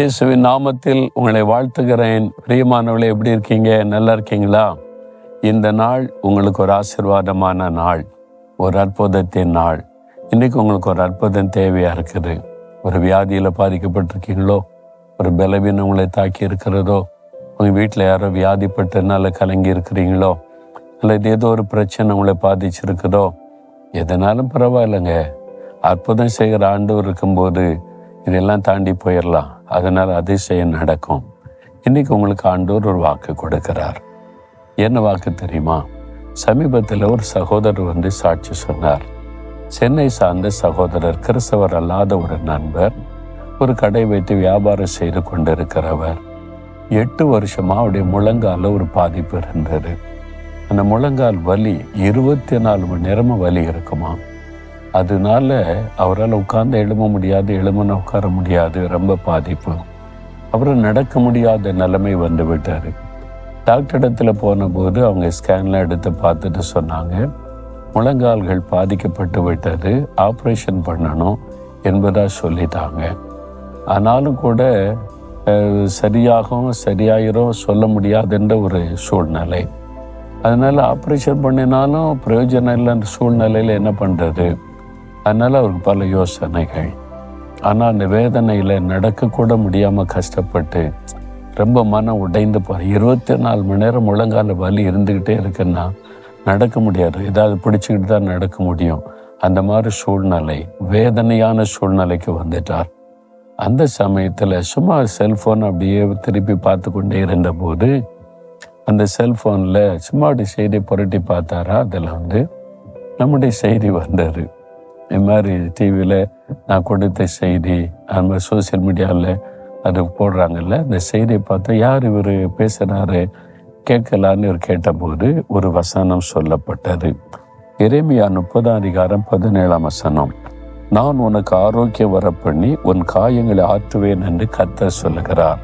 இயேசுவின் நாமத்தில் உங்களை வாழ்த்துகிறேன். பிரியமானவர்களே எப்படி இருக்கீங்க? நல்லா இருக்கீங்களா? இந்த நாள் உங்களுக்கு ஒரு ஆசீர்வாதமான நாள். ஒரு அற்புதத்தின் நாள். இன்னைக்கு உங்களுக்கு ஒரு அற்புதம் தேவையாக இருக்குது? ஒரு வியாதியில் பாதிக்கப்பட்டிருக்கீங்களோ? ஒரு பலவீனம் உங்களை தாக்கி இருக்கிறதோ? உங்கள் வீட்டில் யாரோ வியாதிப்பட்டதுனால கலங்கி இருக்கிறீங்களோ? அல்லது ஏதோ ஒரு பிரச்சனை உங்களை பாதிச்சிருக்குதோ? எதனாலும் பரவாயில்லைங்க. அற்புதம் செய்கிற ஆண்டவர் இருக்கும்போது இதெல்லாம் தாண்டி போயிடலாம் அதனால் அதிசயம் நடக்கும். இன்னைக்கு உங்களுக்கு ஆண்டோர் ஒரு வாக்கு கொடுக்கிறார். என்ன வாக்கு தெரியுமா? சமீபத்தில் ஒரு சகோதரர் வந்து சாட்சி சொன்னார். சென்னை சார்ந்த சகோதரர் கிறிஸ்தவர் அல்லாத ஒரு நண்பர் ஒரு கடை வைத்து வியாபாரம் செய்து கொண்டிருக்கிறவர். எட்டு வருஷமா அவருடைய முழங்கால ஒரு பாதிப்பு இருந்தது. அந்த முழங்கால் வலி இருபத்தி நாலு மணி நேரமும் வலி இருக்குமா அதனால அவரால் உட்கார்ந்து எழும்ப முடியாது எழுமன உட்கார முடியாது. ரொம்ப பாதிப்பு. அவர் நடக்க முடியாத நிலைமை வந்து விட்டார். டாக்டர் இடத்துல போன போது அவங்க ஸ்கேன்லாம் எடுத்து பார்த்துட்டு சொன்னாங்க. முழங்கால்கள் பாதிக்கப்பட்டு விட்டது. ஆப்ரேஷன் பண்ணணும் என்பதா சொல்லிட்டாங்க. ஆனாலும் கூட சரியாகும் சரியாயிரும் சொல்ல முடியாதுன்ற ஒரு சூழ்நிலை. அதனால ஆப்ரேஷன் பண்ணினாலும் பிரயோஜனம் இல்லைன்ற சூழ்நிலையில் என்ன பண்ணுறது அதனால அவருக்கு பல யோசனைகள். ஆனால் அந்த வேதனையில் நடக்கக்கூட முடியாமல் கஷ்டப்பட்டு ரொம்ப மனம் உடைந்து போகிற இருபத்தி நாலு மணி நேரம் முழங்கால வலி இருந்துக்கிட்டே இருக்குன்னா நடக்க முடியாது. ஏதாவது பிடிச்சிக்கிட்டு தான் நடக்க முடியும். அந்த மாதிரி சூழ்நிலை வேதனையான சூழ்நிலைக்கு வந்துட்டார். அந்த சமயத்தில் சும்மா செல்ஃபோன் அப்படியே திருப்பி பார்த்து கொண்டே இருந்தபோது அந்த செல்ஃபோனில் சும்மா அப்படி செய்தி புரட்டி பார்த்தாரா? அதில் வந்து நம்முடைய செய்தி வந்தது. இது மாதிரி டிவியில் நான் கொடுத்த செய்தி அது மாதிரி சோசியல் மீடியாவில் அது போடுறாங்கல்ல அந்த செய்தியை பார்த்தா யார் இவர் பேசுகிறாரு கேட்கலான்னு இவர் கேட்டபோது ஒரு வசனம் சொல்லப்பட்டது. எரேமியா முப்பதாம் அதிகாரம் பதினேழாம் வசனம். நான் உனக்கு ஆரோக்கியம் வர பண்ணி உன் காயங்களை ஆற்றுவேன் என்று கத்த சொல்லுகிறார்.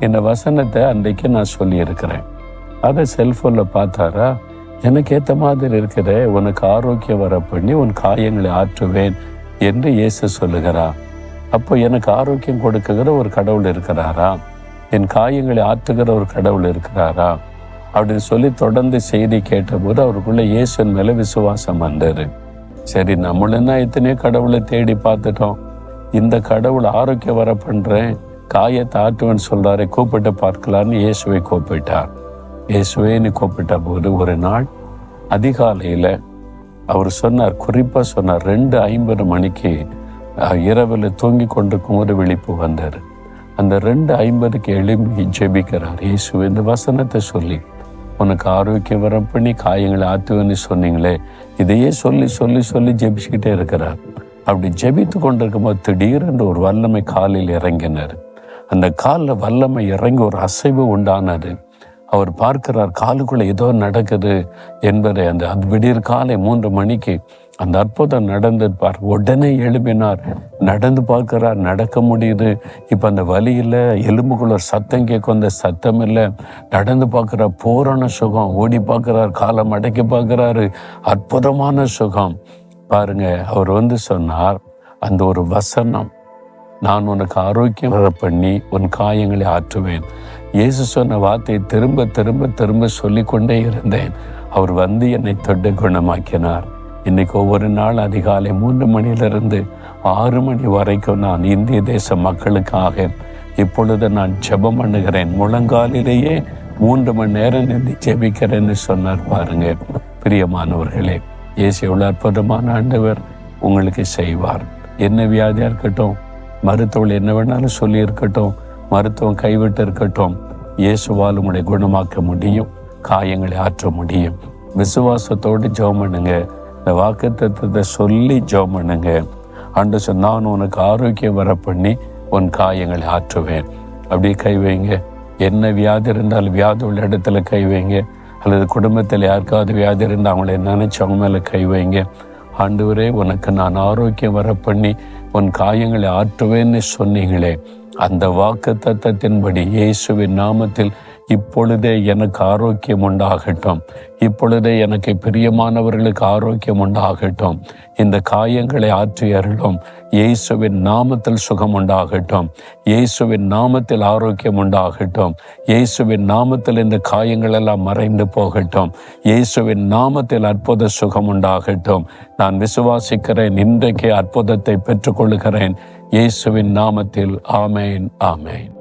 இந்த வசனத்தை அன்றைக்கு நான் சொல்லியிருக்கிறேன். அதை செல்ஃபோனில் பார்த்தாரா? எனக்கு ஏற்ற மாதிரி இருக்கிற உனக்கு ஆரோக்கியம் வர பண்ணி உன் காயங்களை ஆற்றுவேன் என்று இயேசு சொல்லுகிறார்? அப்போ எனக்கு ஆரோக்கியம் கொடுக்குகிற ஒரு கடவுள் இருக்கிறாரா? என் காயங்களை ஆற்றுகிற ஒரு கடவுள் இருக்கிறாரா? அப்படின்னு சொல்லி தொடர்ந்து செய்தி கேட்டபோது அவருக்குள்ள இயேசுவின் மேல விசுவாசம் வந்தது. சரி நம்மளுன்னா எத்தனையோ கடவுளை தேடி பார்த்துட்டோம். இந்த கடவுள் ஆரோக்கியம் வர பண்றேன் காயத்தை ஆற்றுவேன்னு சொல்றாரு கூப்பிட்டு பார்க்கலான்னு இயேசுவை கூப்பிட்டார். இயேசுவேன்னு கூப்பிட்ட போது ஒரு நாள் அதிகாலையில் அவர் சொன்னார் குறிப்பாக சொன்னார் ரெண்டு ஐம்பது மணிக்கு இரவில் தூங்கி கொண்டிருக்கும் ஒரு விழிப்பு வந்தார். அந்த ரெண்டு ஐம்பதுக்கு எழுப்பி ஜெபிக்கிறார் இயேசு இந்த வசனத்தை சொல்லி உனக்கு ஆரோக்கியம் வர பண்ணி காயங்களை ஆத்துவேன்னு சொன்னீங்களே இதையே சொல்லி சொல்லி சொல்லி ஜெபிச்சுக்கிட்டே இருக்கிறார். அப்படி ஜெபித்து கொண்டிருக்கும் போது திடீரென்று ஒரு வல்லமை காலில் இறங்கினார். அந்த காலில் வல்லமை இறங்கி ஒரு அசைவு உண்டானது. அவர் பார்க்கிறார் காலுக்குள்ள ஏதோ நடக்குது என்பதை அந்த அது விடியற் காலை மூன்று மணிக்கு அந்த அற்புதம் நடந்திருப்பார். பார் உடனே எழுப்பினார் நடந்து பார்க்கிறார் நடக்க முடியுது. இப்போ அந்த வழியில் எலும்புக்குள்ள சத்தம் கேட்கும் அந்த சத்தம் இல்லை. நடந்து பார்க்குற பூரண சுகம். ஓடி பார்க்கிறார் காலை மடக்கி பார்க்குறாரு. அற்புதமான சுகம். பாருங்க அவர் வந்து சொன்னார் அந்த ஒரு வசனம். நான் உனக்கு ஆரோக்கியம் பண்ணி உன் காயங்களை ஆற்றுவேன். இயேசு சொன்ன வார்த்தையை திரும்ப திரும்ப திரும்ப சொல்லிக்கொண்டே இருந்தேன். அவர் வந்து என்னை தொட்டு குணமாக்கினார். இன்னைக்கு ஒவ்வொரு நாள் அதிகாலை மூன்று மணியிலிருந்து ஆறு மணி வரைக்கும் நான் இந்திய தேச மக்களுக்காக இப்பொழுது நான் ஜெபம் பண்ணுகிறேன். முழங்காலிலேயே மூன்று மணி நேரம் நின்று ஜெபிக்கிறேன்னு சொன்னார் பாருங்க. பிரியமானவர்களே இயேசு எவ்வளோ அற்புதமான ஆண்டவர் உங்களுக்கு செய்வார். என்ன வியாதியாக இருக்கட்டும் மருத்துவர்கள் என்ன வேணாலும் சொல்லி இருக்கட்டும் மருத்துவம் கைவிட்டு இருக்கட்டும் இயேசுவால் உங்களை குணமாக்க முடியும் காயங்களை ஆற்ற முடியும். விசுவாசத்தோடு ஜெபம் பண்ணுங்க. இந்த வாக்கு தத்துவத்தை சொல்லி ஜெபம் பண்ணுங்க. ஆண்டு நான் உனக்கு ஆரோக்கியம் வர பண்ணி உன் காயங்களை ஆற்றுவேன். அப்படியே கை வைங்க. என்ன வியாதி இருந்தாலும் வியாதி உள்ள இடத்துல கை வைங்க. அல்லது குடும்பத்தில் யாருக்காவது வியாதி இருந்தால் அவங்கள நினைச்சு அவங்க மேலே கை வைங்க. ஆண்டு உனக்கு நான் ஆரோக்கியம் வர பண்ணி உன் காயங்களை ஆற்றுவேன்னு சொன்னீங்களே அந்த வாக்கு தத்தத்தின்படி இயேசுவின் நாமத்தில் இப்பொழுதே எனக்கு ஆரோக்கியம் உண்டாகட்டும். இப்பொழுதே எனக்கு பிரியமானவர்களுக்கு ஆரோக்கியம் உண்டாகட்டும். இந்த காயங்களை ஆற்றி அருளும். இயேசுவின் நாமத்தில் சுகம் உண்டாகட்டும். இயேசுவின் நாமத்தில் ஆரோக்கியம் உண்டாகட்டும். இயேசுவின் நாமத்தில் இந்த காயங்கள் எல்லாம் மறைந்து போகட்டும். இயேசுவின் நாமத்தில் அற்புத சுகம் உண்டாகட்டும். நான் விசுவாசிக்கிறேன். இன்றைக்கு அற்புதத்தை பெற்றுக்கொள்கிறேன் இயேசுவின் நாமத்தில் ஆமேன் ஆமேன்.